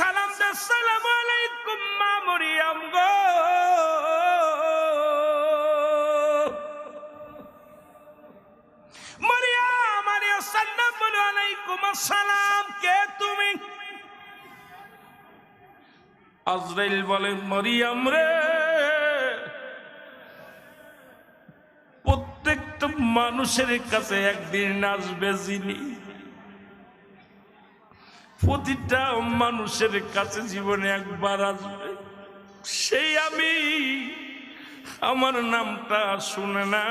সালাম সালাম আলাইকুম, মা মরিয়াম গো। মরিয়াম আলাইহিস সালাম কে তুমি? আজরাইল বলে, মরিয়াম রে। প্রত্যেকটা মানুষের কাছে একদিন আসবে যিনি। প্রতিটা মানুষের কাছে জীবনে একবার আসবে। সেই আমি আমার নামটা শুনে না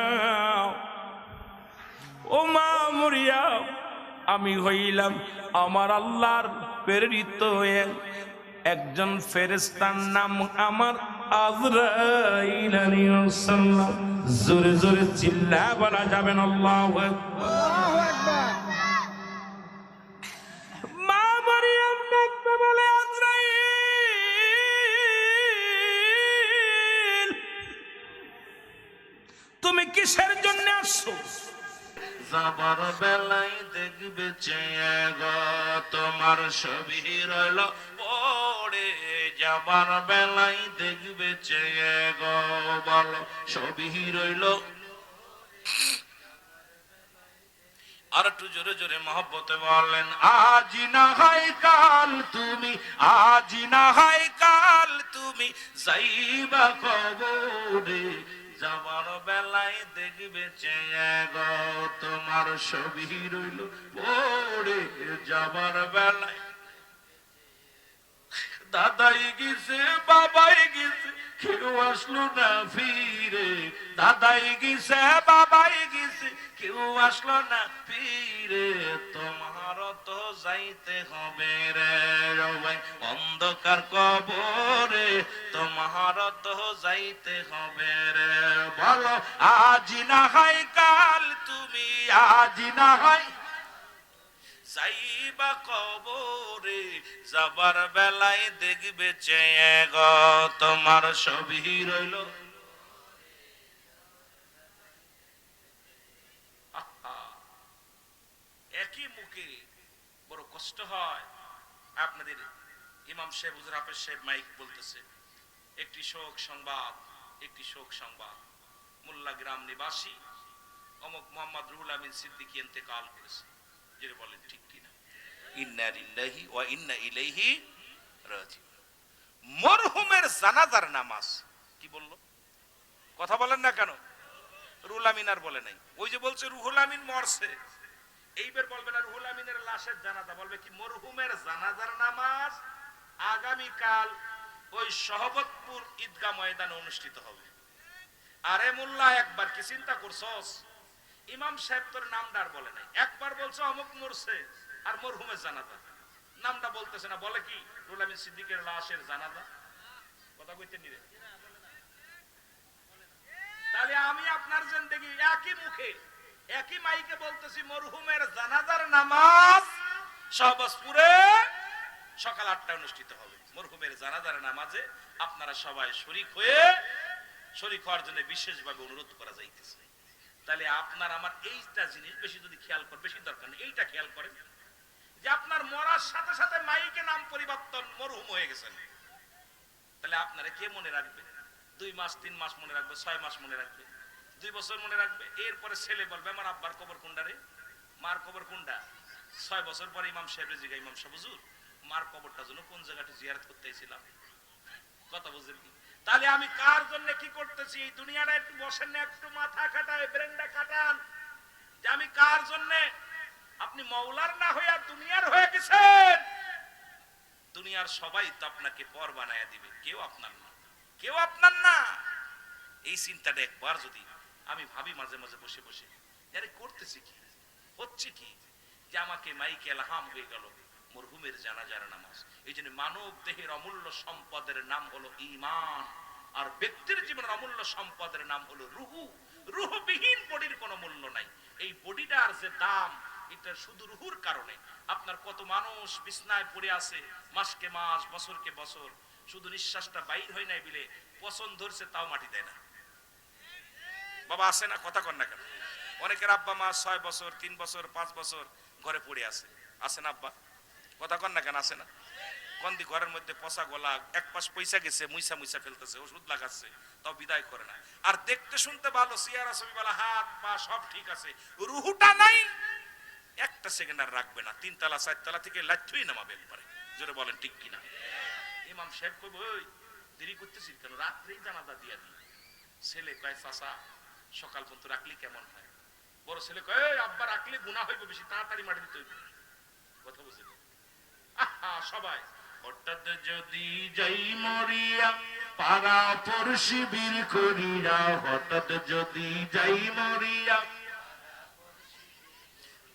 ও মা মরিয়া, আমি হইলাম আমার আল্লাহর প্রেরিত হয়ে একজন ফেরেস্তার নাম আমার জোরে জোরে চিল্লা বলা যাবেন আল্লাহু তুমি কিসের জন্য আসছো? যাবার বেলায় দেখবে তোমার ছবি রইল পড়ে। যাবার বেলায় দেখবে চেয়ে ছবি রইল। আর একটু জোরে জোরে মহব্বতে বলেন, আজ না হাই কাল তুমি, আজ না হাই কাল তুমি যাইবা কবরে। যাবার বেলায় দেখবে গো তোমার ছবি রইল পড়ে যাবার বেলায়। দাদাই গেছে বাবাই গেছে কেউ আসলো না ফিরে, দাদাই বাবাই কেউ আসলো না ফিরে। তোমার তো যাইতে হবে রে রবাই অন্ধকার কবরে তোমার তো যাইতে হবে রে। বলো, আজ না হয় কাল, তুমি আজ না হয় যাইবা কবরে, যাবার বেলায় দেখবে চেয়ে গ তোমার ছবি রইল। একই মুখে বড় কষ্ট হয়। আপনাদের ইমাম সাহেব, হুজুর সাহেব মাইক বলতেছে, একটি শোক সংবাদ, একটি শোক সংবাদ। মোল্লা গ্রাম নিবাসী অমক মোহাম্মদ রুহুল আমিন সিদ্দিকী ইন্তেকাল করেছে। যেটা বলেন ঠিক কিনা। ইন্না লিল্লাহি ওয়া ইন্না ইলাইহি রাজিউন। মরহুমের জানাজার নামাজ। কি কথা বলেন না কেন? রুহুল আমিন আর বলে নাই। ওই যে বলছে রুহুল আমিন মরছে। এইবার বলবে না, রুহুল আমিনের লাশের জানাজা। বলবে কি, মরহুমের জানাজার নামাজ আগামী কাল ওই সহবতপুর ঈদগাহ ময়দানে অনুষ্ঠিত হবে। আরে মোল্লা, একবার কি চিন্তা করছস? ইমাম সাহেব তোর নামটা আর বলে নাই। একবার বলছে অমুক মরছে, আর মরহুমের জানাজা। নামটা বলতেছে না, বলে কি? রুলামিন সিদ্দিকের লাশের জানাজা। কথা কইতে নিরে তাহলে আমি আপনার জিন্দেগি একই মুখে, একই মাইকে বলতেছি, মরহুমের জানাজার নামাজ সহবাসপুরে সকাল আটটা অনুষ্ঠিত হবে। মরহুমের জানাজার নামাজে আপনারা সবাই শরিক হয়ে, শরিক হওয়ার জন্য বিশেষভাবে অনুরোধ করা যাইতেছে। তাহলে আপনার, আমার এইটা জিনিস বেশি যদি খেয়াল করেন, বেশি দরকার নেই। এইটা খেয়াল করেন যে আপনার মরার সাথে সাথে মাইকে নাম পরিবর্তন মরহুম হয়ে গেছেন তাহলে আপনারা কে মনে রাখবে? দুই মাস, তিন মাস মনে রাখবে? ছয় মাস মনে রাখবে? দুই বছর মনে রাখবে? এরপরে ছেলে বলবে, আমার আব্বার কবর কুন্ডা রে? মার কবর কুন্ডা? ছয় বছর পরে ইমাম সাহেবের জিগা ইমাম সাহেব, হুজুর, মার কবরটা জন্য কোন জায়গাটা জিয়ারত করতে এসেছিলাম কথা বুঝলেন কি? তাহলে আমি কার জন্য কি করতেছি? এই দুনিয়াটা একটু বসেন না, একটু মাথা খাটায়, ব্রেনটা খাটান। যে আমি কার জন্য? আপনি মৌলার না হইয়া দুনিয়ার হয়ে গেছেন। দুনিয়ার সবাই তো আপনাকে পর বানায় দিবে। কেউ আপনার না। কেউ আপনার না। এই চিন্তাটা একবার যদি আমি ভাবি মাঝে মাঝে বসে বসে আরে করতেছি কি? হচ্ছে কি? যে আমাকে মাইকে এলহাম হয়ে গেল। মরহুমের জানাজার নামাজ। এই জন্য মানব দেহের অমূল্য সম্পদের নাম হলো ঈমান। আর ব্যক্তির জীবনের অমূল্য সম্পদের নাম হলো রুহু। রুহবিহীন বডির কোনো মূল্য নাই। এই বডিটার যে দাম, এটা শুধু রুহুর কারণে। আপনার কত মানুষ বিছনায় পড়ে আছে মাসকে মাস, বছরকে বছর, শুধু নিঃশ্বাসটা বাইর হয় নাই বিলে পছন্দ ধরছে তাও মাটি দেয় না। বাবা আসে না, কথা কন না কেন? অনেকের আব্বা মা ছয় বছর, তিন বছর, পাঁচ বছর ঘরে পড়ে আছে। আসেন আব্বা? কথা কন না কেন আসে না? কন্দি ঘরের মধ্যে পচা গলা, এক পাশ পয়সা গেছে মুইসা মুইসা ফেলতেছে, ওষুধ লাগাচ্ছে, তাও বিদায় করে না। আর দেখতে শুনতে ভালো চেয়ারা ছবি বলা হাত, পা সব ঠিক আছে। রুহুটা নাই, একটা সেকেন্ড আর রাখবে না, তিনতলা, চারতলা থেকে লাচ্ছুই নামাবে একবারে। জোরে বলেন, ঠিক কিনা? ইমাম সাহেব কই ওই, দেরি করতেছিস কেন? রাত্রেই জানাজা দিয়া দি ছেলে কয়, চাচা, সকাল পর্যন্ত রাখলি কেমন হয়? বড় ছেলে কয়, "এই, আব্বা, রাখলে গুণা হইব বেশি, তাড়াতাড়ি মাটি দিতে হইব। কথা বুঝলি সবাই। যদি মরিয়া, পাড়া করিয়া, হঠাৎ যদি যাই মরিয়া,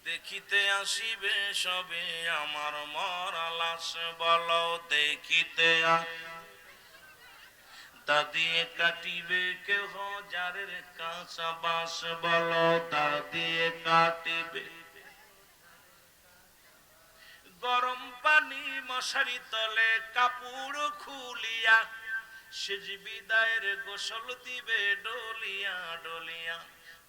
দেখিতে আসিবে সবে আমার মরা লাশ বলো দেখিতে তা কাটিবে কেহ, যারের কাঁচা বাস, বলো তা দিয়ে কাটিবে। গরম পানি মশারি তলে কাপড় খুলিয়া সেজ বিদায়ের গোসল দিবে ডলিয়া ডলিয়া।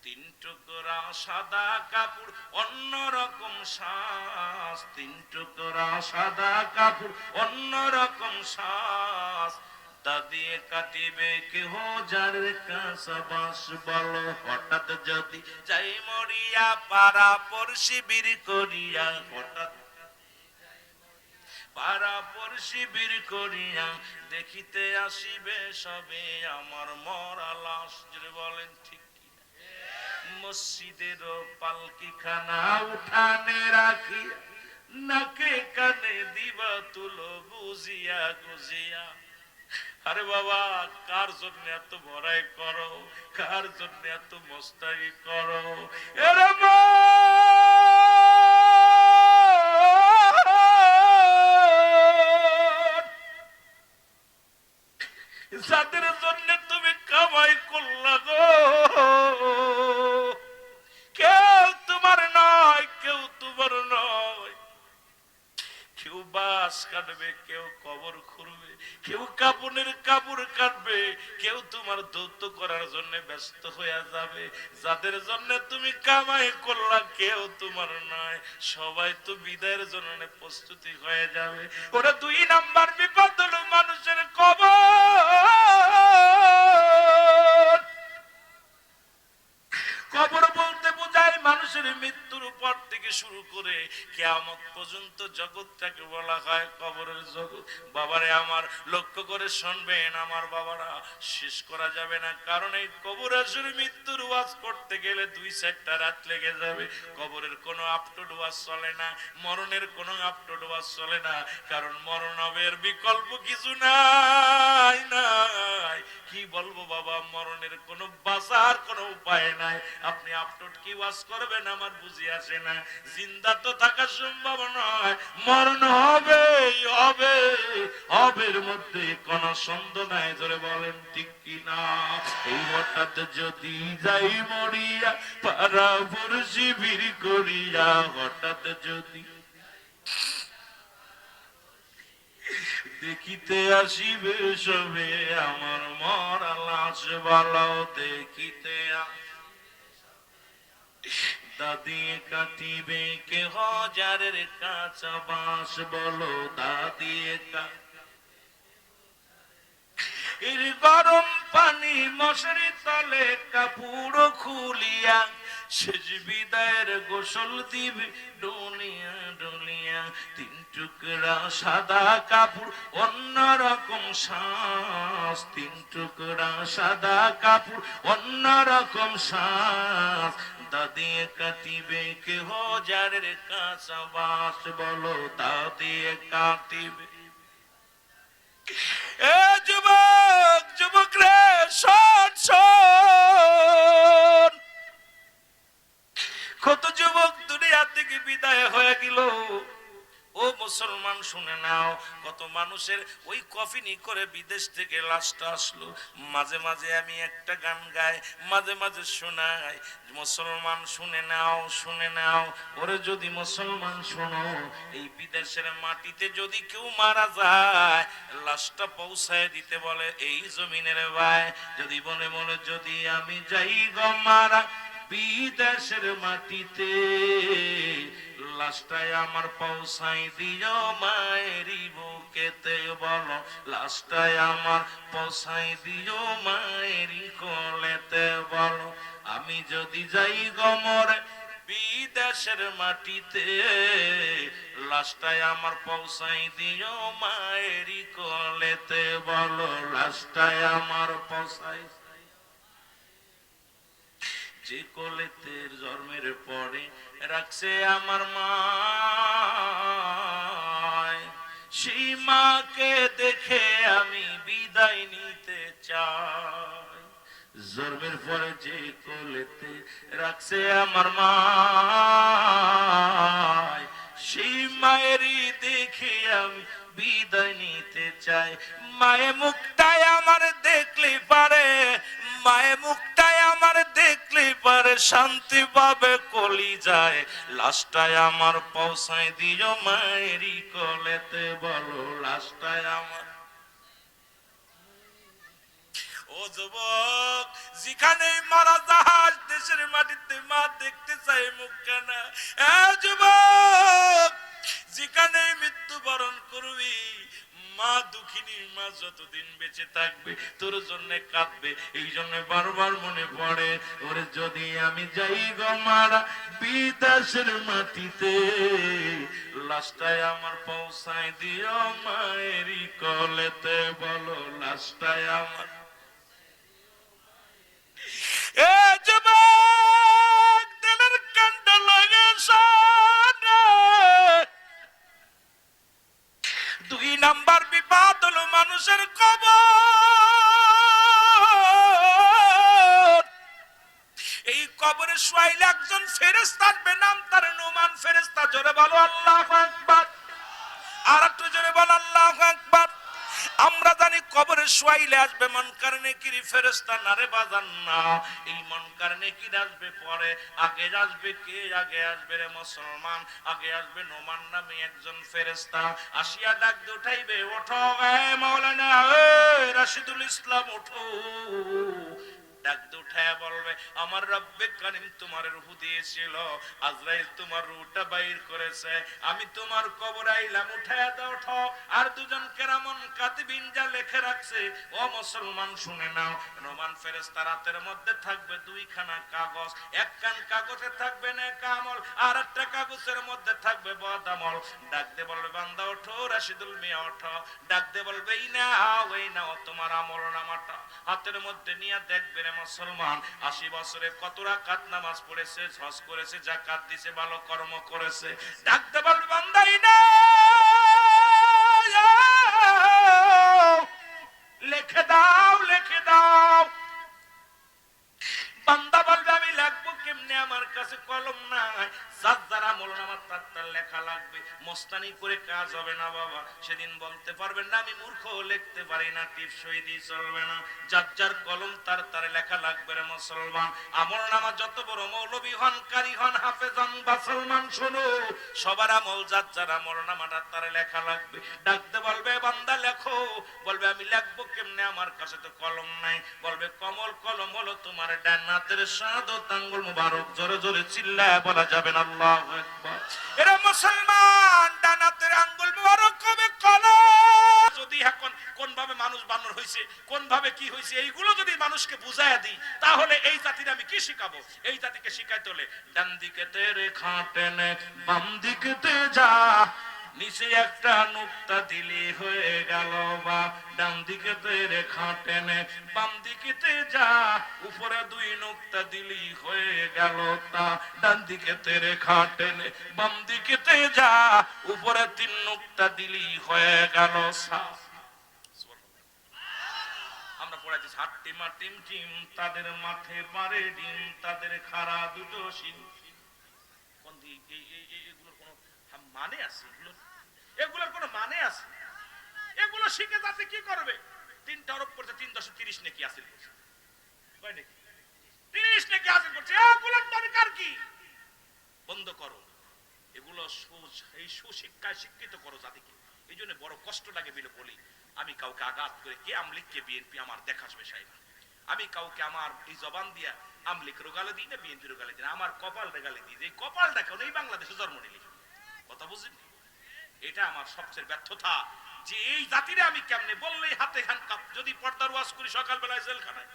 তিন টুকরা সাদা কাপড়, অন্য রকম শ্বাস তিন টুকরা সাদা কাপড়, অন্য রকম শ্বাস তা দিয়ে কাটিবে কেহ যার কাঁচাবাস বলো। হঠাৎ যদি যাই মরিয়া, পাড়া পড়শি বীর করিয়া, হঠাৎ পাড়া পড়শি বীর করিয়া দেখিতে আসিবে সবে আমার মরা লাশ। যদি বলেন, ঠিক মসজিদের পালকি খানা উঠানে রাখি নাকে কানে দিবা তুলো গুজিয়া গুজিয়া। আরে বাবা, কার জন্য এত ভরাই করো? কার জন্য এত মস্তাই করো? এরে মন! কাটবে কেউ কবর খুঁড়বে, কেউ কাপড়ের কাপড় কাটবে, কেউ তোমার দৌত্য করার জন্য ব্যস্ত হয়ে যাবে। যাদের জন্য তুমি কামাই করলা, কেউ তোমার নয়। সবাই তো বিদায়ের জন্য প্রস্তুতি হয়ে যাবে। ওরা দুই নাম্বার বিপদ হলো মানুষের কবর। মানুষের মৃত্যুর উপর থেকে শুরু করে কেয়ামত পর্যন্ত জগৎটাকে বলা হয় কবরের জগৎ। বাবারে, আমার লক্ষ্য করে শুনবেন, আমার বাবারা শেষ করা যাবে না। কারণ এই কবর আসলে মৃত্যুর ওয়াজ করতে গেলে দুই চারটা রাত লেগে যাবে। কবরের কোনো আপটুড ওয়াজ চলে না, মরণের কোনো আপটুড ওয়াজ চলে না। কারণ মরণ হবে এর বিকল্প কিছু নাই নাই। কি বলব বাবা, মরণের কোনো বাঁচার কোনো উপায় নাই। আপনি আপলোড কি ওয়াজ করবেন? আমার বুঝি আসে না। জিন্দা তো থাকা সম্ভব নয়, মরণ হবে হবে। হবের মধ্যে কোন সন্দেহ নাই ধরে বলেন, ঠিক কি না? এই হঠাৎ যদি যাই মরিয়া পারা পড়শি বীর করিয়া, হঠাৎ যদি দেখিতে আসিবে সবে, আমার মরা লাশ বালাও দেখিতে আ- দাদিয়ে কাটিবে কে হাজারের কাঁচা বাস বলো কা এর গরম পানি মশারি তলে কাপড় খুলিয়া সেজ বিদায়ের গোসল দিবে, ডলিয়া ডলিয়া, তিন টুকরা সাদা কাপড় অন্য রকম শ্বাস তিন টুকরা সাদা কাপড় অন্য রকম শ্বাস দাদিয়ে কাটিবে কে হাজারের কাঁচা বাস বলো দাদিয়ে কাটিবে। এ যুবক যুবক রে, শোন শোন। কত যুবক দুনিয়া থেকে বিদায় হয়ে গেল। ও মুসলমান, শুনে নাও, কত মানুষের ওই কফিনি করে বিদেশ থেকে লাশটা আসলো। মাঝে মাঝে আমি একটা গান গাই, মাঝে মাঝে শোনাই। মুসলমান, শুনে নাও শুনে নাও। ওরে যদি মুসলমান শোনো, এই বিদেশের মাটিতে যদি কেউ মারা যায়, লাশটা পৌঁছায় দিতে বলে, এই জমিনের ভাই, যদি বলে বলে যদি আমি যাই গো মারা বিদেশের মাটিতে। লাস্টায় আমার পৌঁছাই দিও মায়েরই বুকেতে, বলো লাস্টায় আমার পৌঁছাই দিও মায়েরই কোলেতে, বলো, আমি যদি যাই গমরে বিদেশের মাটিতে লাস্টায় আমার পৌঁছাই দিও মায়েরই কোলেতে, বলো লাস্টায় আমার পৌঁছাই যে কোলেতে জন্মের পরে রাখছে আমার মা। সেই মাকে দেখে আমি বিদায় নিতে চাই। জন্মের পরে যে কোলেতে রাখছে আমার মা। সেই মায়েরই দেখে আমি বিদায় নিতে চাই। মায়ে মুখটাই আমার দেখলে পারে। মায়ে আমার দেখলে পারে শান্তি পাবে, কলি যায়। লাস্টায় আমার পৌঁছায় দিও মায়েরই কলেতে, বলো লাস্টায় আমার। যেখানে মারা জাহাজ, দেশের মাটিতে মা দেখতে চাই মুখ কেন এ যুবক, যেখানে মৃত্যুবরণ করবি মা দুঃখিনী, মা যতদিন বেঁচে থাকবে, তোর জন্য কাঁদবে, এই জন্য বারবার মনে পড়ে, ওরে যদি আমি যাই গো মারা বিদেশের মাটিতে লাস্টায় আমার পৌঁছায় দিও মায়েরই কলেতে, বলো লাস্টায় আমার। এ মানুষের কবর। এই কবরে সোয়াইল একজন ফেরেস্তার বেনাম নাম তার নোমান ফেরেস্তা জোরে বলো, আল্লাহ আর একটু জোরে বলো, আল্লাহ আমরা জানি কবরে শুয়াইলে আসবে, মন কারণে কিরি ফেরেস্তা নারে বাজান না এই মন কারণে কি আসবে পরে? আগে আসবে কে? আগে আসবে রে মুসলমান, আগে আসবে নোমান নামে একজন ফেরেস্তা আসিয়া ডাক উঠাইবে, ওঠো এ রাশিদুল ইসলাম, ওঠো। ডাক দিয়ে উঠায় বলবে, আমার রব্বে তোমার রুহু দিয়েছিল, আজরাইল তোমার বাইর করেছে। আমি তোমার কবর আইলাম উঠায় দাও আর দুজন কেরামন কাতিবিন যা রাখছে, ও মুসলমান, শুনে নাও, রোমান রাতের মধ্যে থাকবে দুইখানা কাগজ, এক কান কাগজে থাকবে না কামল আর একটা কাগজের মধ্যে থাকবে বদামল ডাক দিয়ে বলবে, বান্দা, ওঠো, রাশিদুল মিয়া, ওঠো। ডাকতে বলবে, এই নাও এই নাও, তোমার আমল নামাটা হাতের মধ্যে নিয়ে দেখবে রে মুসলমান, আশি বছরে কত রাকাত নামাজ পড়েছে, হজ করেছে জাকাত দিছে, ভালো কর্ম করেছে। ডাকতে পারবে বান্দাই না। লিখে দাও লিখে দাও। বান্দা বলবে কেমনে আমার কাছে কলম নাই। যার মরণ আমার তার তার লেখা লাগবে। মস্তানি করে কাজ হবে না বাবা। সেদিন বলতে পারবেন না, আমি মূর্খ, লিখতে পারি না টিপ সই দিয়ে চলবে না। যার যার কলম, তার তার লেখা লাগবে রে মুসলমান। আমল নামা যত বড় মৌলবী হন, কারি হন, হাফেজ হন বা সলমান শোনো। সবার আমল, যার যার আমল নামাটা তার লেখা লাগবে। ডাকতে বলবে, বান্দা, লেখো। বলবে, আমি লিখব কেমনে? আমার কাছে তো কলম নাই। বলবে, কমল, কলম হলো তোমার ডান হাতের সাদত আঙ্গুল মুবারক। জোরে জোরে চিল্লায় বলা যাবেন আল্লাহ এরা মুসলমান ডানাতের আঙ্গুল মুবারক কবে যদি এখন কোন ভাবে মানুষ বানর হইছে কোন ভাবে কি হইছে এইগুলো যদি মানুষকে বুঝায়া দিই তাহলে এই জাতির আমি কি শিখাবো? এই জাতিকে শিখাই তোলে ডান দিকে তেরে খাটেনে বাম দিকে তে যা নিচে একটা নুক্তা দিলি হয়ে গেল বা ডান দিকে তেরে খাটেনে বাম দিকে যা, উপরে দুই নুক্তা দিলি হয়ে গেল তা, ডান দিকে তেরে খাটেনে বাম দিকে যা, উপরে তিন নুক্তা দিলি হয়ে গেল সা। আমরা টিম, তাদের মাঠে পারে ডিম, তাদের খাড়া দুটো সিং কোন দিক? এই এই, এই- এগুলোর মানে আছে, এগুলো এগুলোর কোনো মানে আছে? এগুলো শিখে যাতে কি করবে? তিনটা অরব করছে তিন দশ তিরিশ নাকি আসিল করছে। তিরিশ নাকি আসিল করছে। এগুলোর দরকার কি? বন্ধ করো। এগুলো এই সুশিক্ষায় শিক্ষিত করো এই জন্য বড় কষ্ট লাগে বলে বলি। আমি কাউকে আঘাত করে কে আমলিক কে বিএনপি আমার দেখার বিষয় না আমি কাউকে আমার এই জবান দিয়া আমলিকেরও রোগালে দিই না, বিএনপি গালি দিই না। আমার কপাল রেগালে দিই। যে কপালটা কেন এই বাংলাদেশে জন্ম নিলি। কথা বুঝলি? এটা আমার সবচেয়ে ব্যর্থতা যে এই জাতিরে আমি কেমনে বললেই হাতে খান কাপ যদি পর্দার ওয়াজ করি সকালবেলায় জেলখানায়।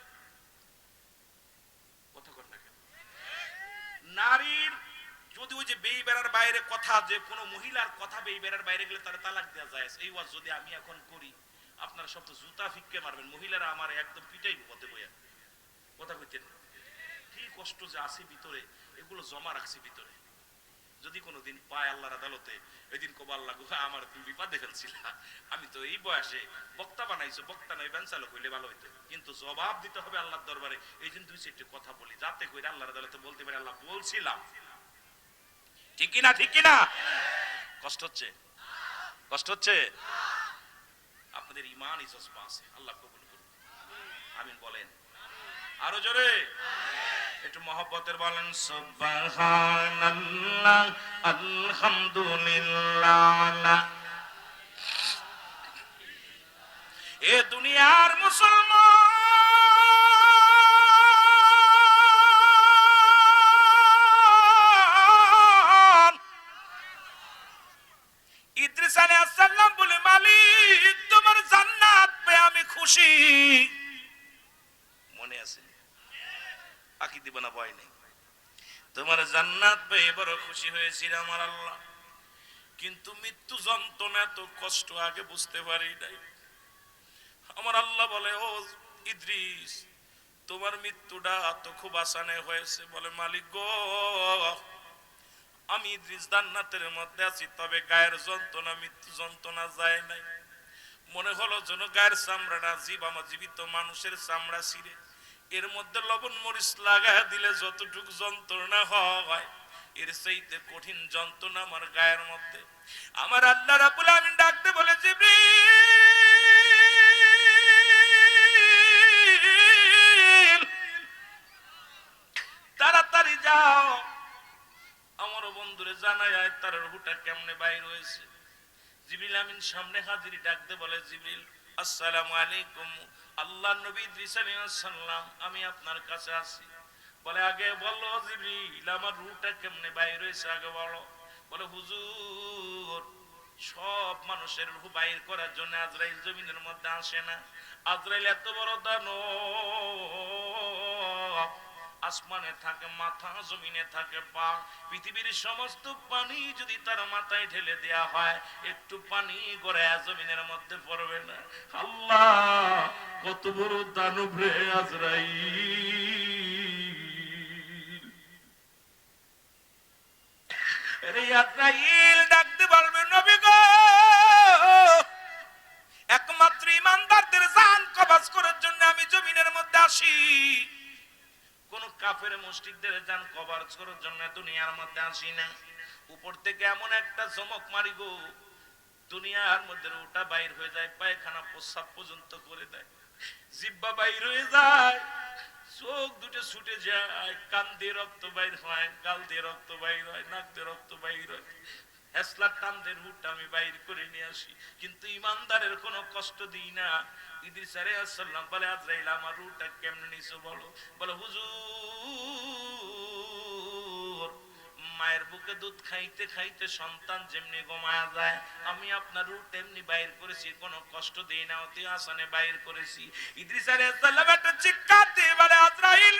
কথা কর না কেন? নারীর যদি ওই যে বেই বেড়ার বাইরে কথা যে কোনো মহিলার কথা বেই বেড়ার বাইরে গেলে তার তালাক দেওয়া যায়, এই ওয়াজ যদি আমি এখন করি, আপনারা সব তো জুতা ফিক্কে মারবেন, মহিলারা আমার একদম পিটাই পথে বইয়া। কথা কইতেন কি কষ্ট যে আছে ভিতরে, এগুলো জমা রাখছি ভিতরে। যদি কোনোদিন পায় আল্লাহর আদালতে, এদিন কব, আল্লাহ গুহা আমার তুমি বিপদে ফেলছিল আমি তো এই বয়সে বক্তা বানাইছো, বক্তা নয়, ব্যান চালক হইলে ভালো হইতো। কিন্তু জবাব দিতে হবে আল্লাহর দরবারে। এই জন্য দুই চারটে কথা বলি, যাতে করে আল্লাহর আদালতে বলতে পারে, আল্লাহ বলছিলাম। ঠিক কিনা ঠিক কিনা? কষ্ট হচ্ছে? কষ্ট হচ্ছে? আপনাদের ইমান ইসসমা আছে, আল্লাহ কবুল করুন আমিন বলেন। আরও জোরে। একটু মহব্বতের বলেন, সুবহানাল্লাহ, আলহামদুলিল্লাহ। এ দুনিয়ার মুসলমান। ইদ্রিস আলাইহিস সালাম বলে, মালিক, তোমার জান্নাত পেয়ে আমি খুশি মনে আছে পাখি দিব না ভয় তোমার জান্নাত পেয়ে বড় খুশি হয়েছিল আমার আল্লাহ। কিন্তু মৃত্যু যন্ত্রণা এত কষ্ট আগে বুঝতে পারি নাই। আমার আল্লাহ বলে, ও ইদ্রিস, তোমার মৃত্যুটা তো খুব আসানে হয়েছে। বলে, মালিক গো, আমি ইদ্রিস জান্নাতের মধ্যে আছি, তবে গায়ের যন্ত্রণা, মৃত্যু যন্ত্রণা যায় নাই। মনে হলো যেন গায়ের চামড়াটা জীব আমার জীবিত মানুষের চামড়া ছিঁড়ে এর মধ্যে লবণ মরিচ লাগায় দিলে যতটুকু যন্ত্রণা হয়, এর সেইতে কঠিন যন্ত্রণা আমার গায়ের মধ্যে। আমার আল্লাহ রাবুল আমি ডাকতে বলে, জিবরিল, তাড়াতাড়ি যাও। আমার বন্ধুরে জানাই আয় তার রুহুটা কেমনে বাইর হয়েছে? জিবরিল আমিন সামনে হাজিরি ডাকতে বলে, জিবরিল আসসালামু আলাইকুম। আল্লাহ নবী আমি আপনার কাছে আছি বলে, আগে বলো জিবরিল, আমার রুটা কেমনে বাইর হয়েছে? আগে বলো। বলে, হুজুর, সব মানুষের রু বাইর করার জন্য আজরাইল জমিনের মধ্যে আসে না। আজরাইল এত বড় দানো আসমানে থাকে, মাথা জমিনে থাকে, পা। পৃথিবীর সমস্ত পানি যদি তার মাথায় ঢেলে দেয়া হয়, একটু পানি গড়ে জমিনের মধ্যে পড়বে না। আল্লাহ, কত বড় দানব রে গো। একমাত্র ইমানদারদের জান কবাজ করার জন্য আমি জমিনের মধ্যে আসি। কাফের মুশরিকদের জান কভার করার জন্য দুনিয়ার মধ্যে আসি না। উপর থেকে এমন একটা চমক মারি গো, দুনিয়ার মধ্যে ওটা বাইর হয়ে যায়, পায়খানা প্রস্রাব পর্যন্ত করে দেয়। জিব্বা বাইর হয়ে যায়, চোখ দুটো ছুটে যায়, কান দিয়ে রক্ত বাইর হয়, গাল দিয়ে রক্ত বাইর হয়, নাক দিয়ে রক্ত বাইর হয়। হেসলার টান দিয়ে রুটটা আমি বাইর করে নিয়ে আসি। কিন্তু ইমানদারের কোনো কষ্ট দিই না। বলে আমার কেমনে নিছো বলো? মায়ের বুকে দুধ খাইতে খাইতে সন্তান যেমনি ঘুমায়া যায়, আমি আপনার রুট এমনি বাইর করেছি, কোনো কষ্ট দিই না, অতি আসানে বাইর করেছি। ইদ্রিস আলাইহিস সালাম একটা চিৎকার দিয়ে বলে, আজরাইল